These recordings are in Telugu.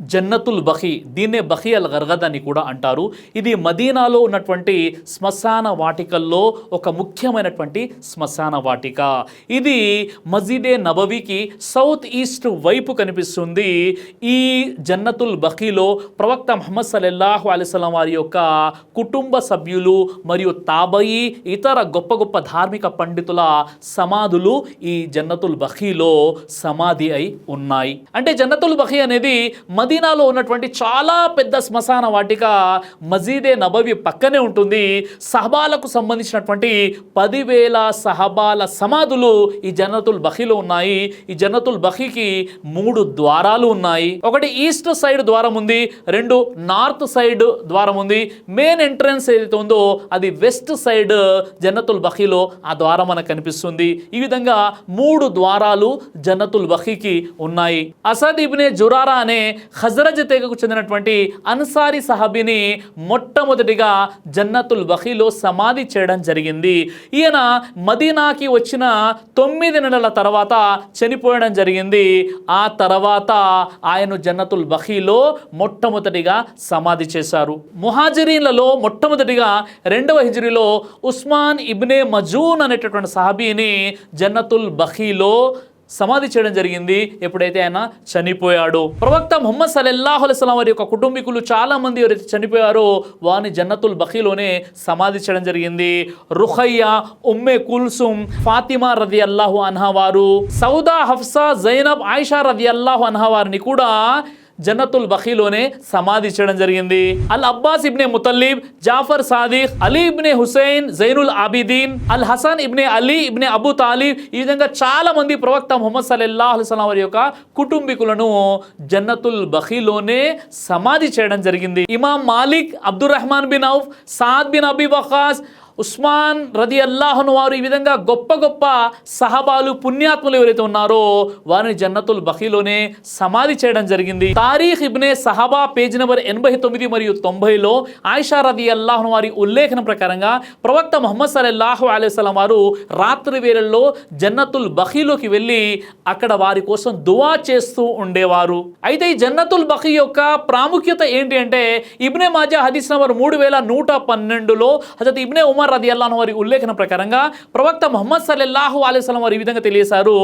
జన్నతుల్ బహి దీన్నే బహి అల్ గర్గద్ అని కూడా అంటారు. ఇది మదీనాలో ఉన్నటువంటి శ్మశాన వాటికల్లో ఒక ముఖ్యమైనటువంటి శ్మశాన వాటిక. ఇది మజీదే నబవీకి సౌత్ ఈస్ట్ వైపు కనిపిస్తుంది. ఈ జన్నతుల్ బహీలో ప్రవక్త మహమ్మద్ సల్లల్లాహు అలైస్లం వారి యొక్క కుటుంబ సభ్యులు మరియు తాబయి ఇతర గొప్ప గొప్ప ధార్మిక పండితుల సమాధులు ఈ జన్నతుల్ బహీలో సమాధి అయి ఉన్నాయి. అంటే జన్నతుల్ బహీ అనేది మదీనాలో ఉన్నటువంటి చాలా పెద్ద శ్మశాన వాటిక మజీదే నబవి పక్కనే ఉంటుంది. సహబాలకు సంబంధించినటువంటి పదివేల సహబాల సమాధులు ఈ జన్నతుల్ బహీలో ఉన్నాయి. ఈ జన్నతుల్ బహీకి మూడు ద్వారాలు ఉన్నాయి. ఒకటి ఈస్ట్ సైడ్ ద్వారం ఉంది. రెండు నార్త్ సైడ్ ద్వారం ఉంది. మెయిన్ ఎంట్రన్స్ ఏదైతే ఉందో అది వెస్ట్ సైడ్ జన్నతుల్ బహీలో ఆ ద్వారం మనకు కనిపిస్తుంది. ఈ విధంగా మూడు ద్వారాలు జన్నతుల్ బహీకి ఉన్నాయి. అసద్ ఇబ్నే జురారా అనే హజరజ్ తెగకు చెందినటువంటి అన్సారీ సహాబీని మొట్టమొదటిగా జన్నతుల్ బహీలో సమాధి చేయడం జరిగింది. ఈయన మదీనాకి వచ్చిన తొమ్మిది నెలల తర్వాత చనిపోయడం జరిగింది. ఆ తర్వాత ఆయన జన్నతుల్ బహీలో మొట్టమొదటిగా సమాధి చేశారు. ముహాజిరీన్లలో మొట్టమొదటిగా రెండవ హిజరీలో ఉస్మాన్ ఇబ్నే మజూన్ అనేటటువంటి సహాబీని జన్నతుల్ బహీలో సమాధి చేయడం జరిగింది. ఎప్పుడైతే ఆయన చనిపోయాడు. ప్రవక్త ముహమ్మద్ సల్లల్లాహు వారి యొక్క కుటుంబీకులు చాలా మంది ఎవరైతే చనిపోయారో వారిని జన్నతుల్ బఖీలోనే సమాధి చేయడం జరిగింది. రుహయ్య ఉమ్మే కుల్సుమ్ ఫాతిమా రది అల్లాహు అన్హా వారు సౌదా హఫ్సా జైనబ్ ఆయిషా రది అల్లాహు అన్హా వారిని కూడా జన్నతుల్ బఖీలోనే సమాధి చేయడం జరిగింది. Al Abbas ibn Muttalib Jafar Sadiq Ali ibn Hussain Zainul Abidin Al Hasan ibn Ali ibn Abu Talib ఈ విధంగా చాలా మంది ప్రవక్త ముహమ్మద్ సల్లల్లాహు అలైహి వారి యొక్క కుటుంబీకులను జన్నతుల్ బఖీలోనే సమాధి చేయడం జరిగింది. Imam Malik Abdur Rahman bin Auf Saad bin Abi Waqqas Usman రది అల్లాహను వారు ఈ విధంగా గొప్ప గొప్ప సహబాలు పుణ్యాత్ములు ఎవరైతే ఉన్నారో వారిని జన్నతుల్ బహిలోనే సమాధి చేయడం జరిగింది. తారీఖ్ ఇబ్నే సహబా పేజ్ నెంబర్ ఎనభై తొమ్మిది మరియు తొంభైలో ఆయిషా రది అల్లాహను వారి ఉల్లేఖనం ప్రకారంగా ప్రవక్త మొహమ్మద్ సలల్లాహు అలైవలం వారు రాత్రి వేళల్లో జన్నతుల్ బహిలోకి వెళ్ళి అక్కడ వారి కోసం దువా చేస్తూ ఉండేవారు. అయితే ఈ జన్నతుల్ బహి యొక్క ప్రాముఖ్యత ఏంటి అంటే ఇబ్నే మాజా హదీస్ నంబర్ మూడు వేల నూట పన్నెండులో హజరత్ ఇబ్నే ఉమర్ రది అల్లాహ్ వారి ఉల్లేఖన ప్రకారంగా ప్రవక్త మొహమ్మద్ సల్లల్లాహు అలీస్లం వారు ఈ విధంగా తెలియజేశారు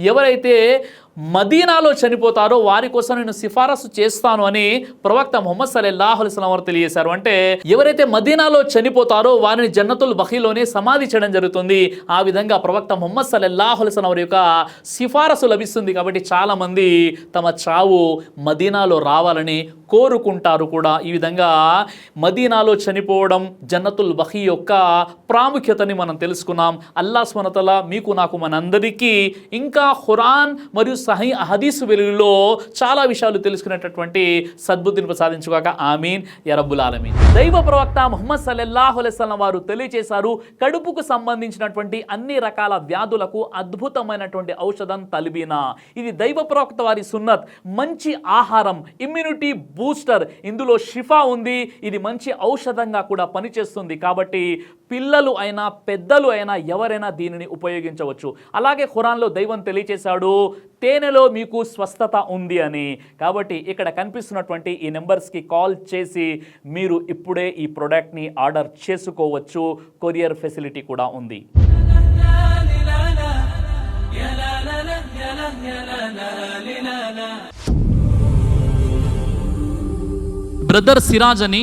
ఎవరైతే మదీనాలో చనిపోతారో వారి కోసం నేను సిఫారసు చేస్తాను అని ప్రవక్త మొహమ్మద్ సల్లల్లాహు అలైస్లం వారు తెలియజేశారు. అంటే ఎవరైతే మదీనాలో చనిపోతారో వారిని జన్నతుల్ బహీలోనే సమాధి చేయడం జరుగుతుంది. ఆ విధంగా ప్రవక్త మొహమ్మద్ సల్లల్లాహు అలైస్లం వారి యొక్క సిఫారసు లభిస్తుంది కాబట్టి చాలామంది తమ చావు మదీనాలో రావాలని కోరుకుంటారు కూడా. ఈ విధంగా మదీనాలో చనిపోవడం జన్నతుల్ బహీ యొక్క ప్రాముఖ్యతని మనం తెలుసుకున్నాం. అల్లా స్మరతల మీకు నాకు మనందరికీ ఇంకా ఖురాన్ మరియు సహీ అహదీస్ వెలుగులో చాలా విషయాలు తెలుసుకునేటటువంటి సద్బుద్ధిని ప్రసాదించుగాక. ఆమీన్. యరబ్బుల్ ఆలమీన్. దైవ ప్రవక్త ముహమ్మద్ సల్లల్లాహు అలైస్లం వారు తెలియజేశారు కడుపుకు సంబంధించినటువంటి అన్ని రకాల వ్యాధులకు అద్భుతమైనటువంటి ఔషధం తలిబీనా. ఇది దైవ ప్రవక్త వారి సున్నత్. మంచి ఆహారం ఇమ్యూనిటీ బూస్టర్ ఇందులో షిఫా ఉంది. ఇది మంచి ఔషధంగా కూడా పనిచేస్తుంది. కాబట్టి పిల్లలు అయినా పెద్దలు అయినా ఎవరైనా దీనిని ఉపయోగించవచ్చు. అలాగే ఖురాన్లో దైవం తెలియచేశాడు తేనెలో మీకు స్వస్థత ఉంది అని. కాబట్టి ఇక్కడ కనిపిస్తున్నటువంటి ఈ నెంబర్స్కి కాల్ చేసి మీరు ఇప్పుడే ఈ ప్రోడక్ట్ని ఆర్డర్ చేసుకోవచ్చు. కొరియర్ ఫెసిలిటీ కూడా ఉంది. బ్రదర్ సిరాజ్ అని